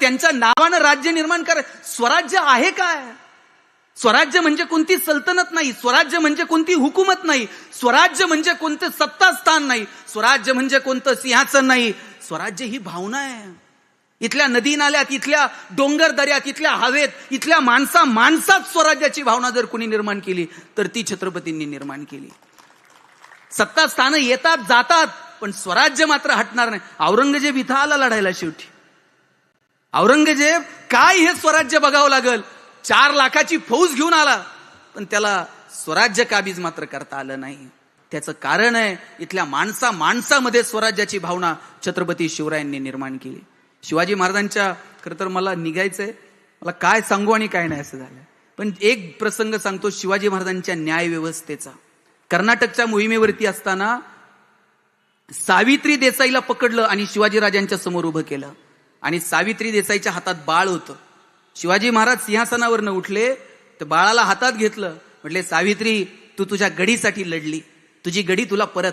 त्यांच्या नावानं राज्य निर्माण कर स्वराज्य आहे काय? स्वराज्य म्हणजे कोणती सल्तनत नाही स्वराज्य म्हणजे कोणती हुकूमत नाही स्वराज्य म्हणजे कोणतं सत्तास्थान नाही स्वराज्य म्हणजे कोणतं सिंहासन नाही. स्वराज्य ही भावना आहे. इथल्या नदी नाल्यात इथल्या डोंगर दऱ्यात इथल्या हवेत इथल्या माणसा माणसात स्वराज्याची भावना जर कुणी निर्माण केली तर ती छत्रपतींनी निर्माण केली. सत्ता स्थानं येतात जातात पण स्वराज्य मात्र हटणार नाही. औरंगजेब इथं आला लढायला शेवटी. औरंगजेब काय हे स्वराज्य बघावं लागल? चार लाखाची फौज घेऊन आला. पण त्याला स्वराज्य काबीज मात्र करता आलं नाही. त्याचं कारण आहे इथल्या माणसा माणसामध्ये स्वराज्याची भावना छत्रपती शिवरायांनी निर्माण केली. शिवाजी महाराजांच्या खरं तर मला निघायचंय. मला काय सांगू आणि काय नाही असं झालं पण एक प्रसंग सांगतो शिवाजी महाराजांच्या न्याय व्यवस्थेचा कर्नाटकच्या मोहिमेवरती असताना सावित्री देसाईला पकडलं आणि शिवाजी राजांच्या समोर उभं केलं. आणि सावित्री देसाईच्या हातात बाळ होतं. शिवाजी महाराज सिंहासनावरनं उठले तर बाळाला हातात घेतलं. म्हटले सावित्री तू तुझ्या गडीसाठी लढली. तुझी गडी तुला परत.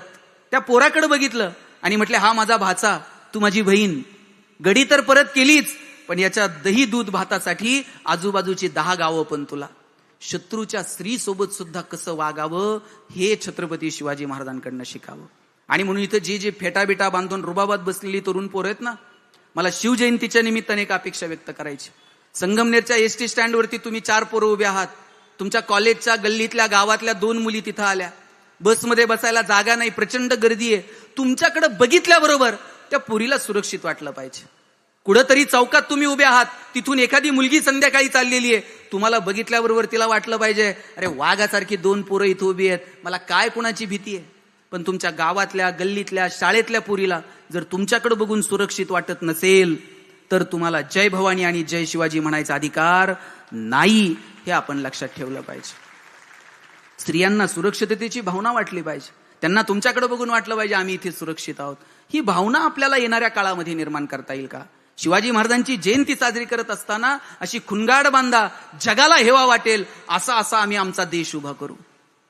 त्या पोराकडे बघितलं आणि म्हटले हा माझा भाचा तू माझी बहीण. गडी तर परत केलीच पण याच्या दही दूध भातासाठी आजूबाजूची दहा गावं पण तुला. शत्रूच्या स्त्रीसोबत सुद्धा कसं वागावं हे छत्रपती शिवाजी महाराजांकडनं शिकावं. आणि म्हणून इथं जे जे फेटाबिटा बांधून रुबाबात बसलेली तरुण पोरं आहेत ना मला शिवजयंतीच्या निमित्ताने एक अपेक्षा व्यक्त करायची. संगमनेरच्या एस टी स्टँडवरती तुम्ही चार पोरं उभे आहात. तुमच्या कॉलेजच्या गल्लीतल्या गावातल्या दोन मुली तिथं आल्या. बसमध्ये बसायला जागा नाही प्रचंड गर्दी आहे. तुमच्याकडे बघितल्याबरोबर त्या पुरीला सुरक्षित वाटलं पाहिजे. कुठंतरी चौकात तुम्ही उभे आहात. तिथून एखादी मुलगी संध्याकाळी चाललेली आहे. तुम्हाला बघितल्याबरोबर तिला वाटलं पाहिजे अरे वाघासारखी दोन पोरं इथं उभी आहेत. मला काय कुणाची भीती आहे? पण तुमच्या गावातल्या गल्लीतल्या शाळेतल्या पुरीला जर तुमच्याकडे बघून सुरक्षित वाटत नसेल तर तुम्हाला जय भवानी आणि जय शिवाजी म्हणायचा अधिकार नाही हे आपण लक्षात ठेवलं पाहिजे. स्त्रियांना सुरक्षिततेची भावना वाटली पाहिजे. त्यांना तुमच्याकडे बघून वाटलं पाहिजे आम्ही इथे सुरक्षित आहोत. ही भावना आपल्याला येणाऱ्या काळामध्ये निर्माण करता येईल का? शिवाजी महाराजांची जयंती साजरी करत असताना अशी खुनगाड बांधा जगाला हेवा वाटेल असा असा आम्ही आमचा देश उभा करू.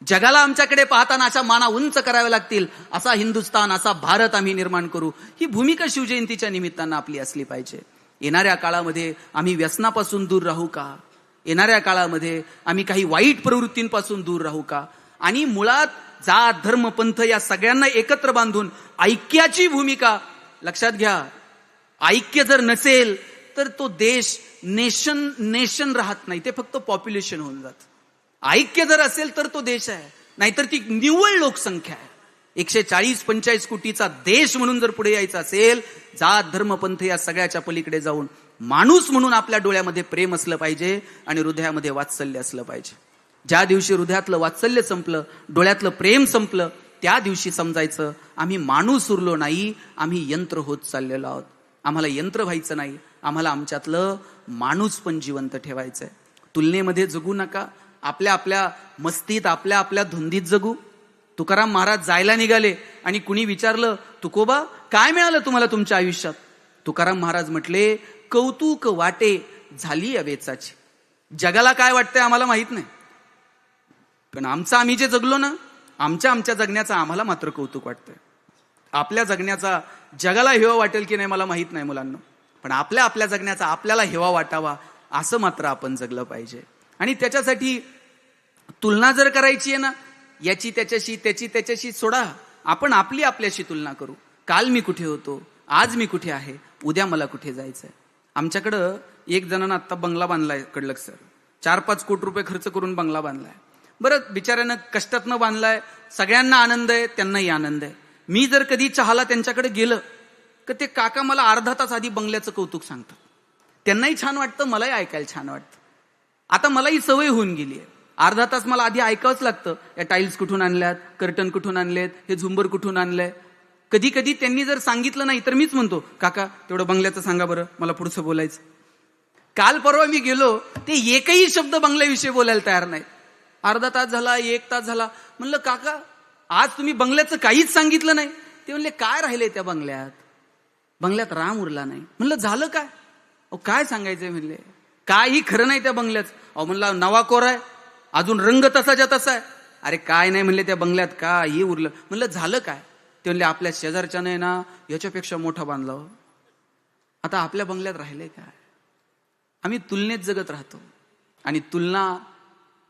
जगाला आमच्याकडे पाहताना अशा माना उंच कराव्या लागतील असा हिंदुस्थान असा भारत आम्ही निर्माण करू. ही भूमिका शिवजयंतीच्या निमित्तानं आपली असली पाहिजे. येणाऱ्या काळामध्ये आम्ही व्यसनापासून दूर राहू का? येणाऱ्या काळामध्ये आम्ही काही वाईट प्रवृत्तींपासून दूर राहू का? आणि मुळात जात धर्म पंथ या सगळ्यांना एकत्र बांधून ऐक्याची भूमिका लक्षात घ्या ऐक्य जर नसेल तर तो देश नेशन नेशन राहत नाही. ते फक्त पॉप्युलेशन होऊन जात. ऐक्य जर असेल तर तो देश आहे. नाहीतर ती निव्वळ लोकसंख्या आहे. एकशे चाळीस पंचाळीस कोटीचा देश म्हणून जर पुढे यायचा असेल जात धर्म पंथ या सगळ्याच्या पलीकडे जाऊन माणूस म्हणून आपल्या डोळ्यामध्ये प्रेम असलं पाहिजे आणि हृदयामध्ये वात्सल्य असलं पाहिजे. ज्या दिवशी हृदयातलं वात्सल्य संपलं डोळ्यातलं प्रेम संपलं त्या दिवशी समजायचं आम्ही माणूस उरलो नाही आम्ही यंत्र होत चाललेलो आहोत. आम्हाला यंत्र व्हायचं नाही. आम्हाला आमच्यातलं माणूस पण जिवंत ठेवायचं आहे तुलनेमध्ये जगू नका. आपल्या आपल्या मस्तीत आपल्या आपल्या धुंदीत जगू. तुकाराम महाराज जायला निघाले आणि कुणी विचारलं तुकोबा काय मिळालं तुम्हाला तुमच्या आयुष्यात? तुकाराम महाराज म्हटले कौतुक वाटे झाली अवेचाची जगाला काय वाटतंय आम्हाला माहीत नाही. पण आमचं आम्ही जे जगलो ना आमच्या आमच्या जगण्याचं आम्हाला मात्र कौतुक वाटतंय. आपल्या जगण्याचा जगाला हेवा वाटेल की नाही मला माहीत नाही मुलांना. पण आपल्या आपल्या जगण्याचा आपल्याला हेवा वाटावा असं मात्र आपण जगलं पाहिजे. आणि त्याच्यासाठी तुलना जर करायची आहे ना याची त्याच्याशी त्याची त्याच्याशी सोडा. आपण आपली आपल्याशी तुलना करू. काल मी कुठे होतो? आज मी कुठे आहे? उद्या मला कुठे जायचंय? आमच्याकडं एक जणानं आत्ता बंगला बांधलाय कडलक सर. चार पाच कोटी रुपये खर्च करून बंगला बांधलाय. बरं बिचाऱ्यानं कष्टातनं बांधलाय. सगळ्यांना आनंद आहे त्यांनाही आनंद आहे. मी जर कधी चहाला त्यांच्याकडे गेलं तर ते काका मला अर्धा तास आधी बंगल्याचं कौतुक सांगतात. त्यांनाही छान वाटतं मलाही ऐकायला छान वाटतं. आता मलाही सवय होऊन गेली आहे अर्धा तास मला आधी ऐकावंच लागतं. या टाईल्स कुठून आणल्यात? कर्टन कुठून आणलेत? हे झुंबर कुठून आणलंय? कधी कधी त्यांनी जर सांगितलं नाही तर मीच म्हणतो काका तेवढं बंगल्याचं सांगा बरं मला पुढचं बोलायचं. काल परवा मी गेलो ते एकही शब्द बंगल्याविषयी बोलायला तयार नाही. अर्धा तास झाला एक तास झाला. म्हणलं काका आज तुम्ही बंगल्याचं काहीच सांगितलं नाही. ते म्हणले काय राहिले त्या बंगल्यात? बंगल्यात राम उरला नाही. म्हणलं झालं काय? अहो काय सांगायचंय? म्हणले काही खरं नाही त्या बंगल्यात अहो म्हणला नवा कोर आहे. अजून रंग तसाच्या तसा आहे. अरे काय नाही म्हणले त्या बंगल्यात काही उरलं. म्हणलं झालं काय? ते म्हणले आपल्या शेजारच्यानं आहे ना याच्यापेक्षा मोठं बांधलं हो. आता आपल्या बंगल्यात राहिले काय? आम्ही तुलनेत जगत राहतो. आणि तुलना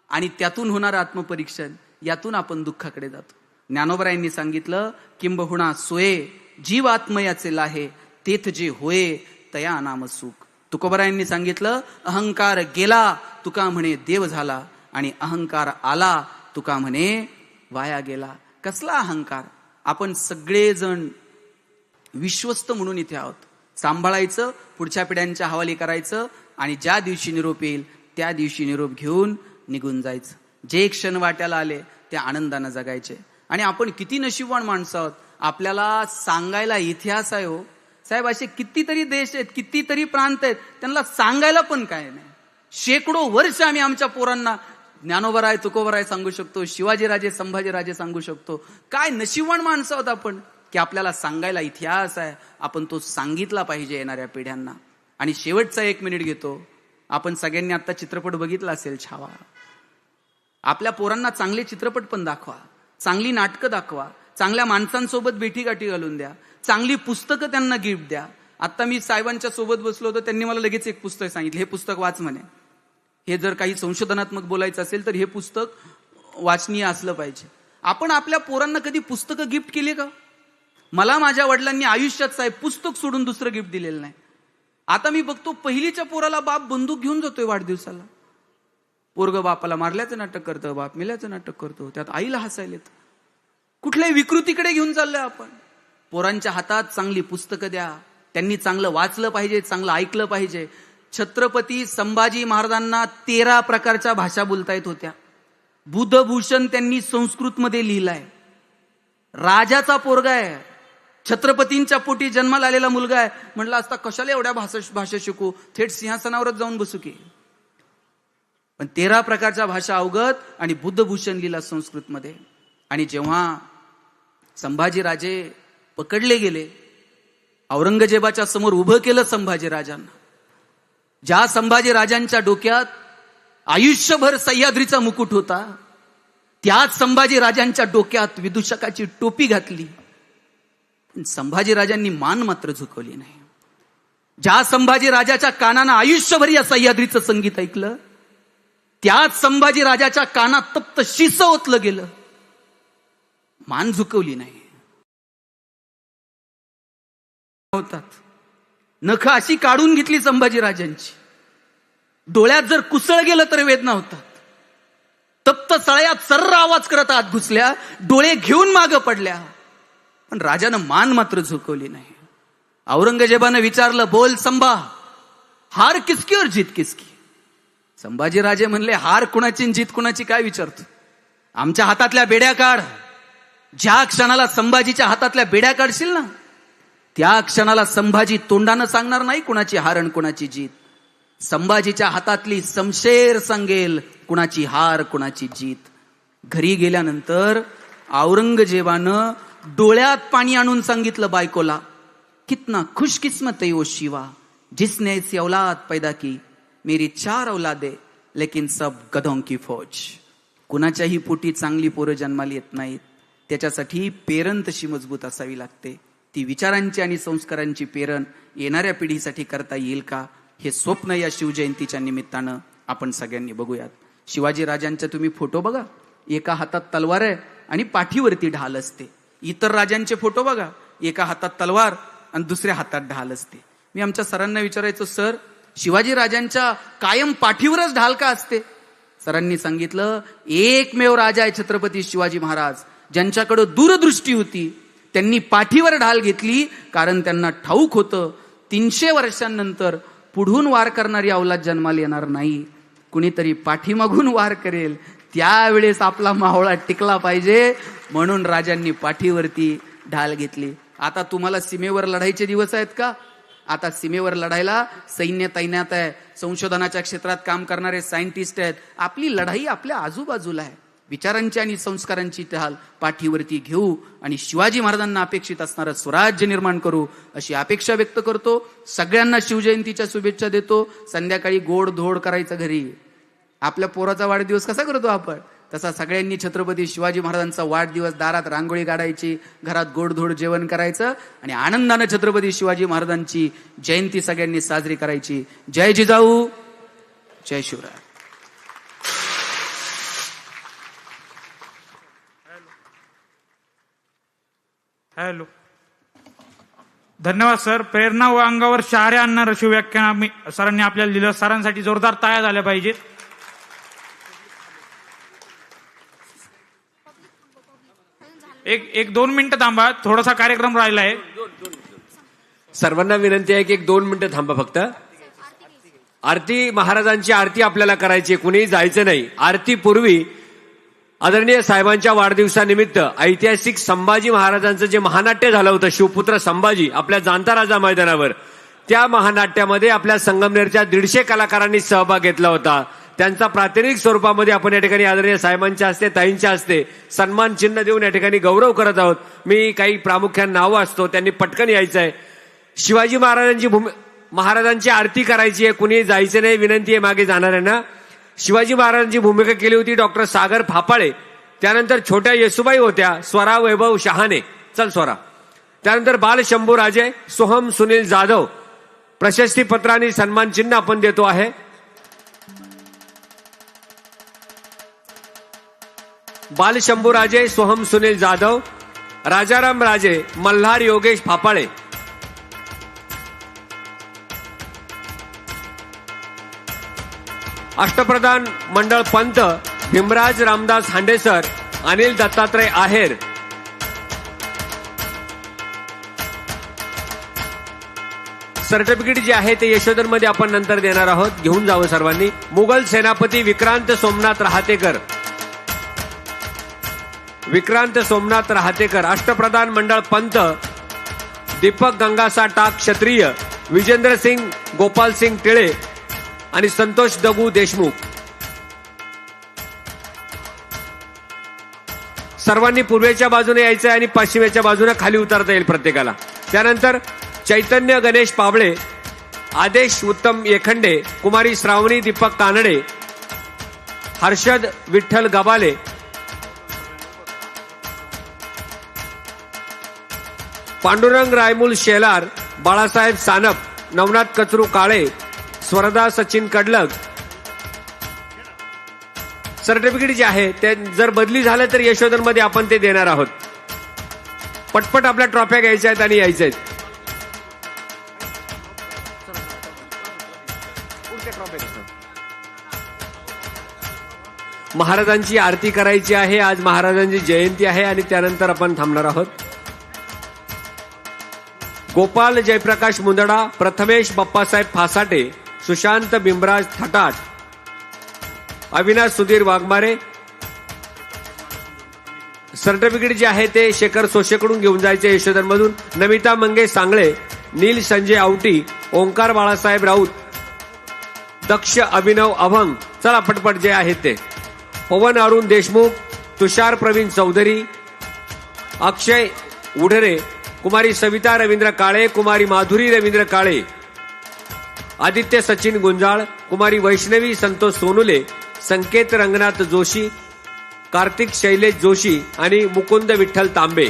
आणि त्यातून होणारं आत्मपरीक्षण यातून आपण दुःखाकडे जातो. ज्ञानोबरायांनी सांगितलं किंबहुणा सोये जीव आत्मयाचे लाहे तेथ जे होय तया अनाम सुख. तुकोबरायांनी सांगितलं अहंकार गेला तुका म्हणे देव झाला. आणि अहंकार आला तुका म्हणे वाया गेला. कसला अहंकार? आपण सगळेजण विश्वस्त म्हणून इथे आहोत. सांभाळायचं पुढच्या पिढ्यांच्या हवाली करायचं आणि ज्या दिवशी निरोप येईल त्या दिवशी निरोप घेऊन निघून जायचं. जे क्षण वाट्याला आले ते आनंदानं जगायचे. आणि आपण किती नशीबवान माणसं आहोत. आपल्याला सांगायला इतिहास आहे हो. साहेब असे कितीतरी देश आहेत कितीतरी प्रांत आहेत. त्यांना सांगायला पण काय नाही. शेकडो वर्ष आम्ही आमच्या पोरांना ज्ञानोबराय तुकोबराय सांगू शकतो शिवाजीराजे संभाजीराजे सांगू शकतो. काय नशिवण माणसं आहोत आपण की आपल्याला सांगायला इतिहास आहे. आपण तो सांगितला पाहिजे येणाऱ्या पिढ्यांना. आणि शेवटचा एक मिनिट घेतो. आपण सगळ्यांनी आता चित्रपट बघितला असेल छावा. आपल्या पोरांना चांगले चित्रपट पण दाखवा. चांगली नाटकं दाखवा. चांगल्या माणसांसोबत भेटीगाठी घालून द्या. चांगली पुस्तकं त्यांना गिफ्ट द्या. आता मी साहेबांच्या सोबत बसलो होतो त्यांनी मला लगेच एक पुस्तक सांगितलं. हे पुस्तक वाच म्हणे. हे जर काही संशोधनात्मक बोलायचं असेल तर हे पुस्तक वाचनीय असलं पाहिजे. आपण आपल्या पोरांना कधी पुस्तकं गिफ्ट केली का? मला माझ्या वडिलांनी आयुष्यात साहेब पुस्तक सोडून दुसरं गिफ्ट दिलेलं नाही. आता मी बघतो पहिलीच्या पोराला बाप बंदूक घेऊन जातोय वाढदिवसाला. पोरग बापाला मारल्याचं नाटक करतं बाप मेल्याचं नाटक करतो त्यात आईला हसायला येतं. कुठल्याही विकृतीकडे घेऊन चाललोय आपण. पोरांच्या हातात चांगली पुस्तकं द्या. त्यांनी चांगलं वाचलं पाहिजे चांगलं ऐकलं पाहिजे. छत्रपती संभाजी महाराजांना तेरा प्रकारच्या भाषा बोलता येत होत्या. बुधभूषण त्यांनी संस्कृतमध्ये लिहिलाय. राजाचा पोरगा आहे. छत्रपतींच्या पोटी जन्माला आलेला मुलगा आहे. म्हटलं असता कशाला एवढ्या भाषा भाषा शिकू? थेट सिंहासनावरच जाऊन बसू की? पण तेरा प्रकारच्या भाषा अवगत आणि बुद्धभूषण लिहिला संस्कृतमध्ये. आणि जेव्हा संभाजीराजे पकडले गेले औरंगजेबाच्या समोर उभं केलं संभाजी राजांना ज्या संभाजी राजांच्या डोक्यात आयुष्यभर सह्याद्रीचा मुकुट होता त्याच संभाजी राजांच्या डोक्यात विदूषकाची टोपी घातली. संभाजी राजांनी मान मात्र झुकवली नाही. ज्या संभाजी राजाच्या कानानं आयुष्यभर या सह्याद्रीचं संगीत ऐकलं त्याच संभाजी राजाच्या कानात तप्त शिस ओतलं गेलं. मान झुकवली नाही. होतात. नख अशी काढून घेतली संभाजीराजांची. डोळ्यात जर कुसळ गेलं तर वेदना होतात. तप्त सळ्यात सर्र आवाज करत आत घुसल्या डोळे घेऊन मागं पडल्या. पण राजानं मान मात्र झुकवली नाही. औरंगजेबानं विचारलं बोल संभा हार किसकी और जीत किसकी? संभाजीराजे म्हणले हार कुणाची जीत कुणाची काय विचारतो? आमच्या हातातल्या बेड्या काढ. ज्या क्षणाला संभाजीच्या हातातल्या बेड्या काढशील ना त्या क्षणाला संभाजी तोंडानं सांगणार नाही कुणाची हारण कुणाची जीत. संभाजीच्या हातातली समशेर सांगेल कुणाची हार कुणाची जीत. घरी गेल्यानंतर औरंगजेबानं डोळ्यात पाणी आणून सांगितलं बायकोला कितना खुशकिस्मत है वो शिवा. जिसने ऐसी औलाद पैदा की मेरी चार औलादे लेकिन सब गधों की फौज. कुणाच्याही पोटी चांगली पोरं जन्माला येत नाहीत. त्याच्यासाठी पेरंतशी मजबूत असावी लागते. ती विचारांची आणि संस्कारांची पेरण येणाऱ्या पिढीसाठी करता येईल का? हे स्वप्न या शिवजयंतीच्या निमित्तानं आपण सगळ्यांनी बघूयात. शिवाजी राजांचा तुम्ही फोटो बघा. एका हातात तलवार आहे आणि पाठीवरती ढाल असते. इतर राजांचे फोटो बघा. एका हातात तलवार आणि दुसऱ्या हातात ढाल असते. मी आमच्या सरांना विचारायचो सर शिवाजी राजांच्या कायम पाठीवरच ढाल का असते? सरांनी सांगितलं एकमेव राजा आहे छत्रपती शिवाजी महाराज ज्यांच्याकडं दूरदृष्टी होती त्यांनी पाठीवर ढाल घेतली कारण त्यांना ठाऊक होतं तीनशे वर्षांनंतर पुढून वार करणारी अवलाद जन्माला येणार नाही. कुणीतरी पाठीमागून वार करेल त्यावेळेस आपला मावळा टिकला पाहिजे म्हणून राजांनी पाठीवरती ढाल घेतली. आता तुम्हाला सीमेवर लढाईचे दिवस आहेत का? आता सीमेवर लढायला सैन्य तैनात आहे संशोधनाच्या क्षेत्रात काम करणारे सायंटिस्ट आहेत. आपली लढाई आपल्या आजूबाजूला आहे. विचारांची आणि संस्कारांची त्याल पाठीवरती घेऊ आणि शिवाजी महाराजांना अपेक्षित असणारं स्वराज्य निर्माण करू अशी अपेक्षा व्यक्त करतो. सगळ्यांना शिवजयंतीच्या शुभेच्छा देतो. संध्याकाळी गोड धोड करायचं घरी. आपल्या पोराचा वाढदिवस कसा करतो आपण? तसा सगळ्यांनी छत्रपती शिवाजी महाराजांचा वाढदिवस दारात रांगोळी काढायची घरात गोडधोड जेवण करायचं आणि आनंदानं छत्रपती शिवाजी महाराजांची जयंती सगळ्यांनी साजरी करायची. जय जिजाऊ जय शिवराय. हॅलो. धन्यवाद सर. प्रेरणा व अंगावर शहारे आणणार शिवव्याख्यान आम्ही सरांनी आपल्याला दिलं. सरांसाठी जोरदार ताया झाल्या पाहिजेत एक एक दोन मिनिटं थांबा. थोडासा कार्यक्रम राहिला आहे. सर्वांना विनंती आहे की एक दोन मिनिटं थांबा फक्त. आरती महाराजांची आरती आपल्याला करायची आहे. कुणीही जायचं नाही. आरती पूर्वी आदरणीय साहेबांच्या वाढदिवसानिमित्त ऐतिहासिक संभाजी महाराजांचं जे महानाट्य झालं होतं शिवपुत्र संभाजी आपल्या जाणता राजा मैदानावर त्या महानाट्यामध्ये आपल्या संगमनेरच्या दीडशे कलाकारांनी सहभाग घेतला होता. त्यांचा प्रातिनिधिक स्वरूपामध्ये आपण या ठिकाणी आदरणीय साहेबांच्या हस्ते ताईंच्या हस्ते सन्मान चिन्ह देऊन या ठिकाणी गौरव करत आहोत. मी काही प्रामुख्याने नावं असतो त्यांनी पटकन यायचं आहे. शिवाजी महाराजांची भूमी महाराजांची आरती करायची आहे कुणी जायचं नाही विनंती आहे मागे जाणाऱ्यांना. शिवाजी महाराजांची भूमिका केली होती डॉक्टर सागर फापाळे. त्यानंतर छोट्या येसुबाई होत्या स्वरा वैभव शहाणे. चल स्वरा. त्यानंतर बाल शंभू राजे सोहम सुनील जाधव. प्रशस्ती पत्र आणि सन्मान चिन्ह आपण देतो आहे. बाल शंभू राजे सोहम सुनील जाधव राजाराम राजे मल्हार योगेश फापाळे. अष्टप्रधान मंडळ पंत भीमराज रामदास हांडेसर अनिल दत्तात्रय आहेर. सर्टिफिकेट जे आहे ते यशोधनमध्ये आपण नंतर देणार आहोत. घेऊन जावं सर्वांनी. मुघल सेनापती विक्रांत सोमनाथ राहतेकर. विक्रांत सोमनाथ राहतेकर अष्टप्रधान मंडळ पंत दीपक गंगासा टाक क्षत्रिय विजेंद्र सिंग गोपाल सिंग टिळे आणि संतोष दगू देशमुख. सर्वांनी पूर्वेच्या बाजूने यायचं आहे आणि पश्चिमेच्या बाजूने खाली उतरता येईल प्रत्येकाला. त्यानंतर चैतन्य गणेश पाबळे आदेश उत्तम येखंडे कुमारी श्रावणी दीपक कानडे हर्षद विठ्ठल गबाले पांडुरंग रायमूल शेलार बाळासाहेब सानप नवनाथ कचरू काळे स्वरदा सचिन कडलग. सर्टिफिकेट जे आहे ते जर बदली झालं तर यशोधनमध्ये आपण ते देणार आहोत. पटपट आपल्या ट्रॉफ्या घ्यायच्या आहेत आणि यायच्या आहेत. महाराजांची आरती करायची आहे. आज महाराजांची जयंती आहे आणि त्यानंतर आपण थांबणार आहोत. गोपाल जयप्रकाश मुंदडा प्रथमेश बाप्पासाहेब फासाटे सुशांत बिंबराज थटाट अविनाश सुधीर वाघमारे. सर्टिफिकेट जे आहे ते शेखर सोशेकडून घेऊन जायचे यशोधनमधून नमिता मंगेश सांगळे नील संजय आवटी ओंकार बाळासाहेब राऊत दक्ष अभिनव अभंग. चला पटपट जे आहेत ते. पवन अरुण देशमुख तुषार प्रवीण चौधरी अक्षय उढरे कुमारी सविता रवींद्र काळे कुमारी माधुरी रवींद्र काळे. आदित्य सचिन गुंजाळ कुमारी वैष्णवी संतोष सोनुले संकेत रंगनाथ जोशी कार्तिक शैलेश जोशी आणि मुकुंद विठ्ठल तांबे.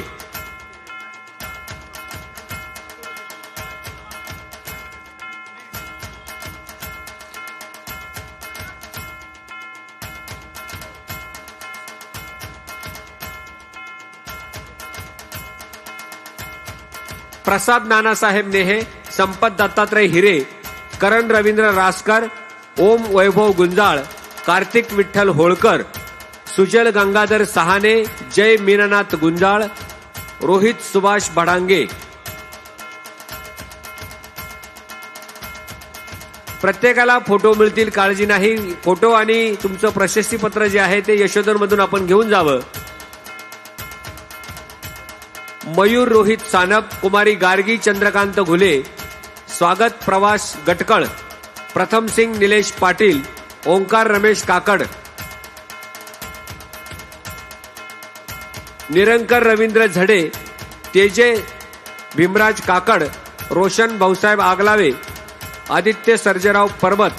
प्रसाद नानासाहेब नेहे संपत दत्तात्रय हिरे करण रवींद्र रासकर ओम वैभव गुंजाळ कार्तिक विठ्ठल होळकर सुजल गंगाधर सहाने जय मीननाथ गुंजाळ रोहित सुभाष भडांगे प्रत्येकाला फोटो मिळतील काळजी नाही. फोटो आणि तुमचं प्रशस्तीपत्र जे आहे ते यशोधर मधून आपण घेऊन जावं. मयूर रोहित सानप कुमारी गार्गी चंद्रकांत घुले स्वागत प्रवास गटकळ. प्रथम सिंग निलेश पाटील ओंकार रमेश काकड. निरंकर रवींद्र झडे तेजे भीमराज काकड रोशन भाऊसाहेब आगलावे आदित्य सर्जेराव परबत.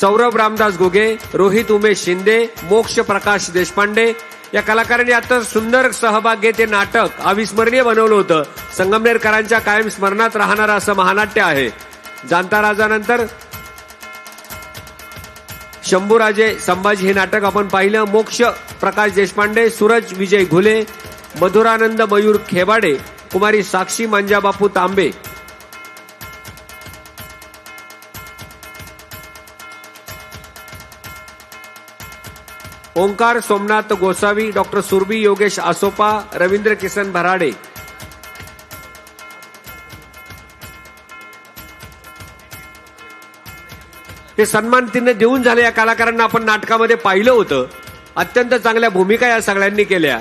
सौरभ रामदास घुगे रोहित उमेश शिंदे मोक्ष प्रकाश देशपांडे या कलाकारांनी आता सुंदर सहभाग घेत हे नाटक अविस्मरणीय बनवलं होतं. संगमनेरकरांच्या कायम स्मरणात राहणारं असं महानाट्य आहे. जाणता राजानंतर शंभूराजे संभाजी हे नाटक आपण पाहिलं. मोक्ष प्रकाश देशपांडे सूरज विजय घुले मधुरानंद मयूर खेबाडे कुमारी साक्षी मांजाबापू तांबे. ओंकार सोमनाथ गोसावी डॉक्टर सुरभी योगेश आसोपा रवींद्र किसन भराडे। हे सन्मान तिने देऊन झाले या कलाकारांना. आपण नाटकामध्ये पाहिलं होतं. अत्यंत चांगल्या भूमिका या सगळ्यांनी केल्या.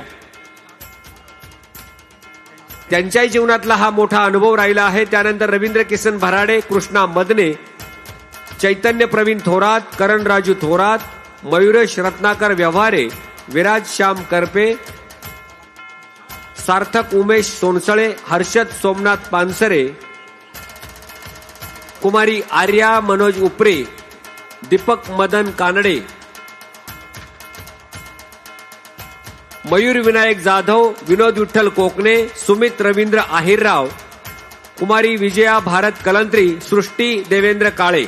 त्यांच्याही जीवनातला हा मोठा अनुभव राहिला आहे. त्यानंतर रवींद्र किसन भराडे कृष्णा मदने चैतन्य प्रवीण थोरात करण राजू थोरात मयुरेश रत्नाकर व्यवहारे विराज श्याम करपे सार्थक उमेश सोनसळे हर्षद सोमनाथ पानसरे कुमारी आर्या मनोज उपरे दीपक मदन कानडे मयूर विनायक जाधव विनोद विठ्ठल कोकणे सुमित रवींद्र आहिरराव कुमारी विजया भारत कलंत्री सृष्टी देवेंद्र काळे.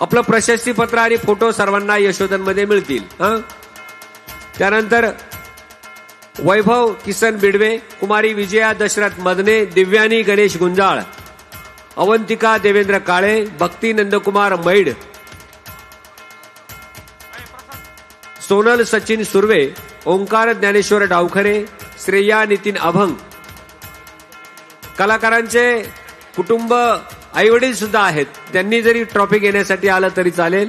आपलं प्रशस्तीपत्र आणि फोटो सर्वांना यशोधनमध्ये मिळतील हं? त्यानंतर वैभव किसन बिडवे कुमारी विजया दशरथ मदने दिव्यानी गणेश गुंजाळ अवंतिका देवेंद्र काळे भक्ती नंदकुमार मैड सोनल सचिन सुर्वे ओंकार ज्ञानेश्वर डावखरे श्रेया नितीन अभंग कलाकारांचे कुटुंब आईवडील सुद्धा आहेत. त्यांनी जरी ट्रॉफी घेण्यासाठी आलं तरी चालेल.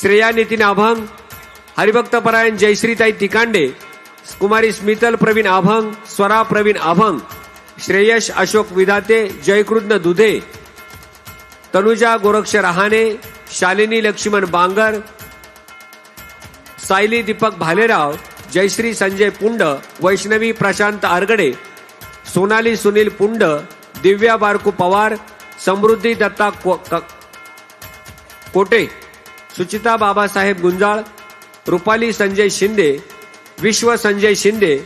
श्रेया नितीन अभंग हरिभक्तपरायण जयश्रीताई तिकांडे कुमारी स्मितल प्रवीण अभंग स्वरा प्रवीण अभंग श्रेयश अशोक विधाते जयकृष्ण दुधे तनुजा गोरक्ष रहाणे शालिनी लक्ष्मण बांगर सायली दीपक भालेराव जयश्री संजय पुंड वैष्णवी प्रशांत आरगडे सोनाली सुनील पुंड दिव्या बारकू पवार समृद्धी दत्ता को- क- कोटे सुचिता बाबासाहेब गुंजाळ रुपाली संजय शिंदे विश्व संजय शिंदे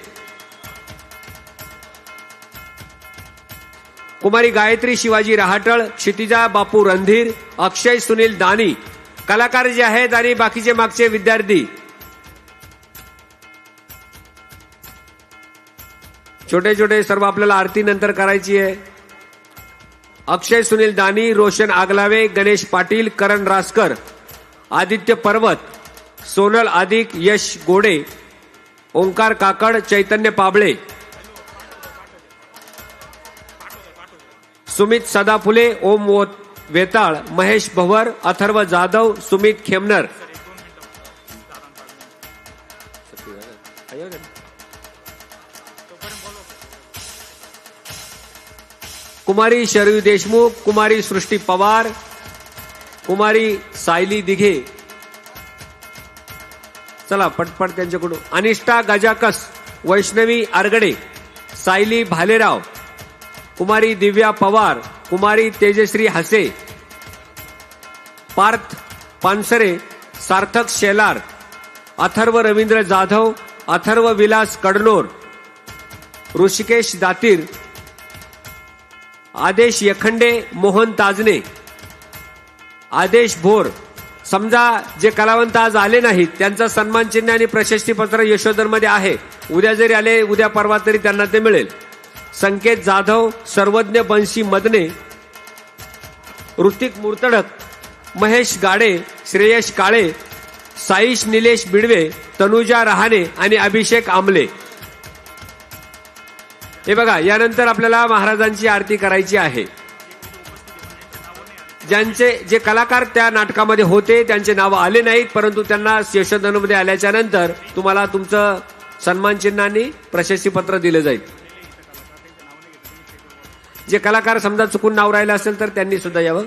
कुमारी गायत्री शिवाजी रहाटळ क्षितिजा बापू रणधीर अक्षय सुनील दानी. कलाकार जे आहेत आणि बाकीचे मागचे विद्यार्थी. छोटे छोटे सर्व आपल्याला आरती नंतर करायची आहे. अक्षय सुनील दानी रोशन आगलावे गणेश पाटील करण रासकर आदित्य पर्वत सोनल आदिक यश गोडे ओंकार काकड चैतन्य पाबळे सुमित सदाफुले ओम वेताळ महेश भवर अथर्व जाधव सुमित खेमनर कुमारी शरयू देशमुख कुमारी सृष्टी पवार कुमारी सायली दिघे. चला पटपट त्यांच्याकडून. अनिष्ठा गजाकस वैष्णवी आरगडे सायली भालेराव कुमारी दिव्या पवार कुमारी तेजश्री हसे पार्थ पानसरे सार्थक शेलार अथर्व रवींद्र जाधव अथर्व विलास कडनोर ऋषिकेश दातीर आदेश यखंडे मोहन ताजने. आदेश भोर. समजा जे कलावंत आज आले नाहीत त्यांचा सन्मान चिन्ह आणि प्रशस्तीपत्र यशोधरमध्ये यशोधनमध्ये आहे. उद्या जरी आले उद्या परवा तरी त्यांना ते मिळेल. संकेत जाधव सर्वज्ञ बंशी मदने. ऋतिक मुर्तडक महेश गाडे श्रेयश काळे साईश निलेश बिडवे तनुजा रहाणे आणि अभिषेक आमले. हे बघा यानंतर आपल्याला महाराजांची आरती करायची आहे. ज्यांचे जे कलाकार त्या नाटकामध्ये होते त्यांचे नाव आले नाहीत परंतु त्यांना यशोधनमध्ये आल्याच्यानंतर तुम्हाला तुमचं सन्मान चिन्ह आणि प्रशस्ती पत्र दिलं जाईल. जे कलाकार समजा चुकून नाव राहिलं असेल तर त्यांनी सुद्धा यावं.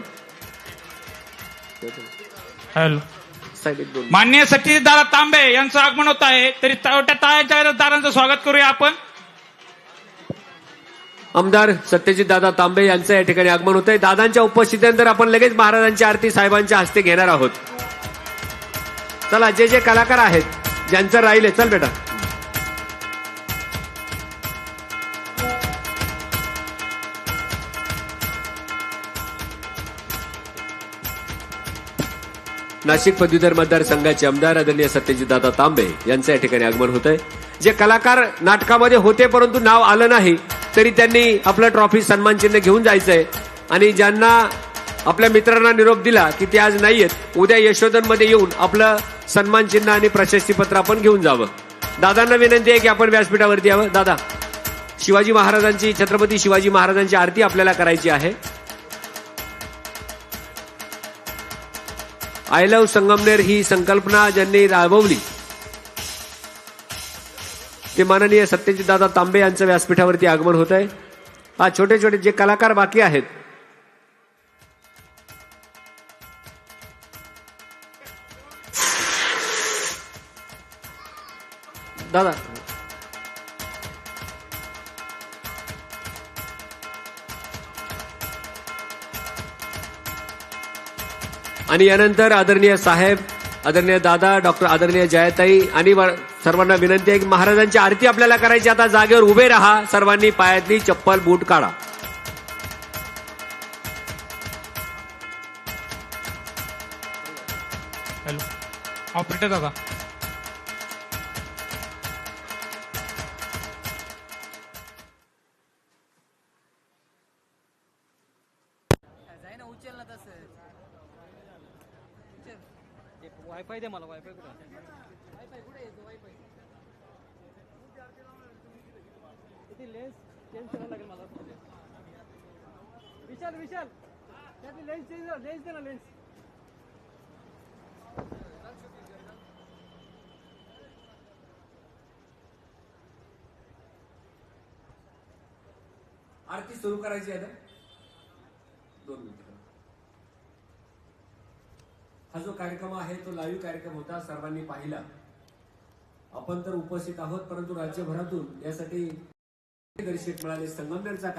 माननीय सतीश दादा तांबे यांचं आगमन होत आहे. तरी त्या टाळ्यांच्या दादांचं स्वागत करूया आपण. आमदार सत्यजित दादा तांबे यांचं या ठिकाणी आगमन होत आहे दादांच्या उपस्थितीनंतर आपण लगेच महाराजांची आरती साहेबांच्या हस्ते घेणार आहोत. चला जे जे कलाकार आहेत ज्यांचं राहिले चल बेटा. नाशिक पदवीधर मतदारसंघाचे आमदार आदरणीय सत्यजितदादा तांबे यांचं या ठिकाणी आगमन होत आहे जे कलाकार नाटकामध्ये होते परंतु नाव आलं नाही तरी त्यांनी आपलं ट्रॉफी सन्मानचिन्ह घेऊन जायचंय. आणि ज्यांना आपल्या मित्रांना निरोप दिला की ते आज नाही आहेत उद्या यशोधनमध्ये येऊन आपलं सन्मानचिन्ह आणि प्रशस्तीपत्र आपण घेऊन जावं. दादांना विनंती आहे की आपण व्यासपीठावरती यावं. दादा शिवाजी महाराजांची छत्रपती शिवाजी महाराजांची आरती आपल्याला करायची आहे. आय लव्ह संगमनेर ही संकल्पना ज्यांनी राबवली ते माननीय सत्यजित दादा तांबे यांचं व्यासपीठावरती आगमन होत आहे. हा छोटे छोटे जे कलाकार बाकी आहेत. दादा. आणि यानंतर आदरणीय साहेब आदरणीय दादा डॉक्टर आदरणीय जयताई आणि सर्वांना विनंती आहे की महाराजांची आरती आपल्याला करायची. आता जागेवर उभे राहा. सर्वांनी पायातली चप्पल बूट काढा. हॅलो. ऑपरेटर दादा. वायफाय दे मला वायफाय कुठे? वायफाय कुठे येतो वायफाय किती लेन्स चेंज करावं लागेल मला. विशाल विशाल. त्यातली लेन्स चेंज लेन्स दे ना लेन्स आरती सुरू करायची आहे दोन मिनिटं. हा जो कार्यक्रम आहे तो लाईव्ह कार्यक्रम होता सर्वांनी पाहिला. आपण तर उपस्थित आहोत परंतु राज्यभरातून यासाठी दर्शक मिळाले संगमनेरचा